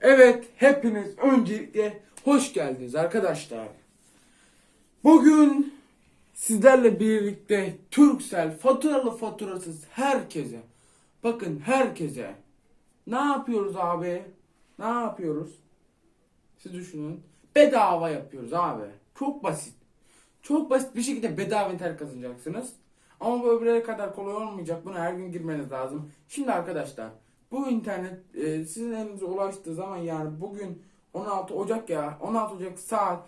Evet, hepiniz öncelikle hoş geldiniz arkadaşlar. Bugün sizlerle birlikte Turkcell faturalı faturasız herkese, bakın herkese ne yapıyoruz abi? Ne yapıyoruz? Siz düşünün. Bedava yapıyoruz abi. Çok basit. Çok basit bir şekilde bedava internet kazanacaksınız. Ama bu öbürleri kadar kolay olmayacak. Buna her gün girmeniz lazım. Şimdi arkadaşlar bu internet e, sizin elinize ulaştığı zaman yani bugün 16 Ocak ya 16 Ocak saat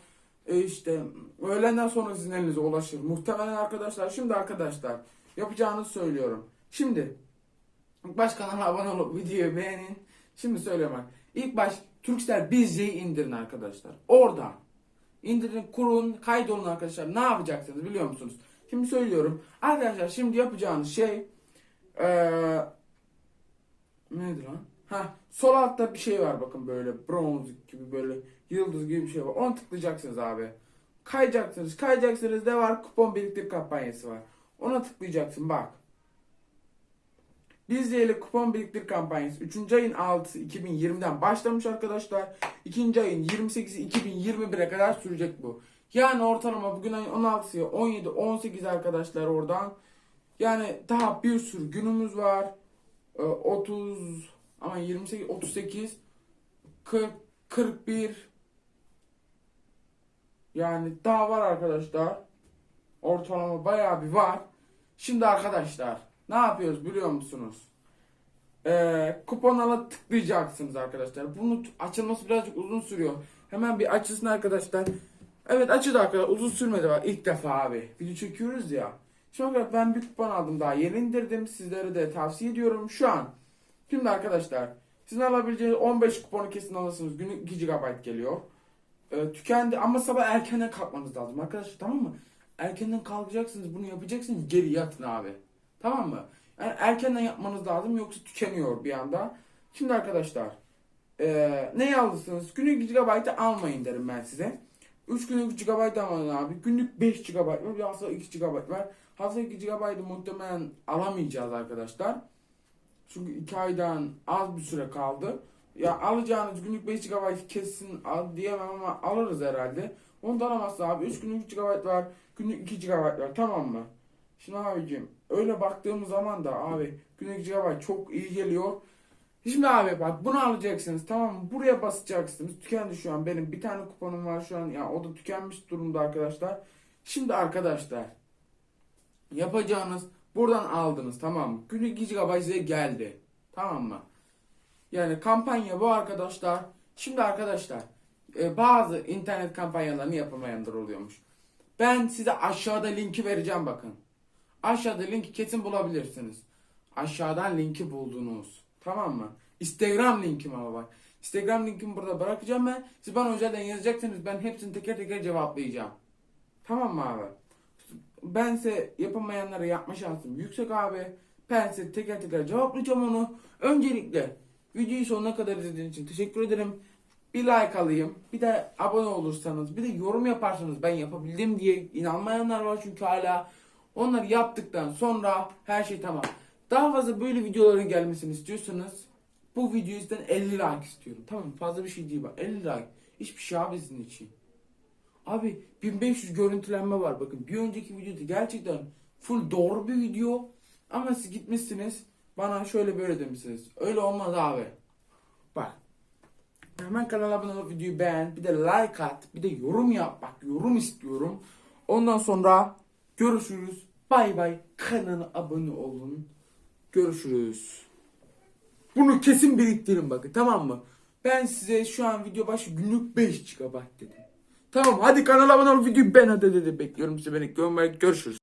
e, işte öğlenden sonra sizin elinize ulaşır. Muhtemelen arkadaşlar şimdi arkadaşlar yapacağınızı söylüyorum. Şimdi baş kanala abone olup videoyu beğenin. Şimdi söylüyorum. İlk baş Turkcell Bizce'yi indirin arkadaşlar. Orada. indirin, kurun, kaydolun arkadaşlar. Ne yapacaksınız biliyor musunuz? Şimdi söylüyorum. Arkadaşlar şimdi yapacağınız şey eee neydi lan? Ha, sol altta bir şey var bakın böyle bronz gibi böyle yıldız gibi bir şey var. Onu tıklayacaksınız abi. Kayacaksınız, kayacaksınız ne var? Kupon biriktir kampanyası var. Ona tıklayacaksın bak. Bizdeyle kupon biriktir kampanyası 3. ayın 6'sı 2020'den başlamış arkadaşlar. 2. ayın 28'i 2021'e kadar sürecek bu. Yani ortalama bugün ayın 16'sı 17 18 arkadaşlar oradan. Yani daha bir sürü günümüz var. Ee, 30 ama 28 38 40 41 yani daha var arkadaşlar. Ortalama bayağı bir var. Şimdi arkadaşlar ne yapıyoruz biliyor musunuz? Ee, kupona tıklayacaksınız arkadaşlar. Bunun açılması birazcık uzun sürüyor. Hemen bir açılsın arkadaşlar. Evet açıldı arkadaşlar. Uzun sürmedi var ilk defa abi. Video çekiyoruz ya. Şimdi arkadaşlar ben bir kupon aldım daha yeni indirdim. Sizlere de tavsiye ediyorum şu an. Şimdi arkadaşlar sizin alabileceğiniz 15 kuponu kesin alırsınız. Günlük 2 GB geliyor. Ee, tükendi ama sabah erkenden kalkmanız lazım arkadaşlar tamam mı? Erkenden kalkacaksınız bunu yapacaksınız geri yatın abi. Tamam mı? Yani erkenden yapmanız lazım yoksa tükeniyor bir anda. Şimdi arkadaşlar ee, neyi alırsınız? Günlük 2 GB'ı almayın derim ben size. 3 günlük 3 GB alın abi. Günlük 5 GB var. Bir hafta 2 GB var. Hafta 2 GB'ı muhtemelen alamayacağız arkadaşlar. Çünkü 2 aydan az bir süre kaldı. Ya alacağınız günlük 5 GB kesin al diyemem ama alırız herhalde. Onu da alamazsın abi. 3 günlük 3 GB var. Günlük 2 GB var. Tamam mı? Şimdi abicim öyle baktığımız zaman da abi günlük GB çok iyi geliyor. Şimdi abi bak bunu alacaksınız tamam mı? Buraya basacaksınız. Tükendi şu an benim bir tane kuponum var şu an. Ya o da tükenmiş durumda arkadaşlar. Şimdi arkadaşlar yapacağınız buradan aldınız tamam mı? Günlük 2 GB size geldi. Tamam mı? Yani kampanya bu arkadaşlar. Şimdi arkadaşlar e, bazı internet kampanyalarını yapamayanlar oluyormuş. Ben size aşağıda linki vereceğim bakın. Aşağıda linki kesin bulabilirsiniz. Aşağıdan linki buldunuz. Tamam mı? Instagram linkim ama bak. Instagram linkimi burada bırakacağım ben. Siz bana özelden yazacaksınız. Ben hepsini teker teker cevaplayacağım. Tamam mı abi? Ben size yapamayanlara yapma şansım yüksek abi. Ben size teker teker cevaplayacağım onu. Öncelikle videoyu sonuna kadar izlediğiniz için teşekkür ederim. Bir like alayım. Bir de abone olursanız. Bir de yorum yaparsanız ben yapabildim diye inanmayanlar var çünkü hala. Onları yaptıktan sonra her şey tamam. Daha fazla böyle videoların gelmesini istiyorsanız bu video yüzden 50 like istiyorum. Tamam fazla bir şey değil bak 50 like. Hiçbir şey abi sizin için. Abi 1500 görüntülenme var bakın. Bir önceki videoda gerçekten full doğru bir video. Ama siz gitmişsiniz bana şöyle böyle demişsiniz. Öyle olmaz abi. Bak. Hemen kanala abone ol, videoyu beğen, bir de like at, bir de yorum yap. Bak yorum istiyorum. Ondan sonra görüşürüz. Bay bay. Kanala abone olun. Görüşürüz. Bunu kesin biriktirin bakın tamam mı? Ben size şu an video başı günlük 5 GB dedim. Tamam hadi kanala abone ol videoyu ben hadi dedi. Bekliyorum sizi beni görmeye görüşürüz.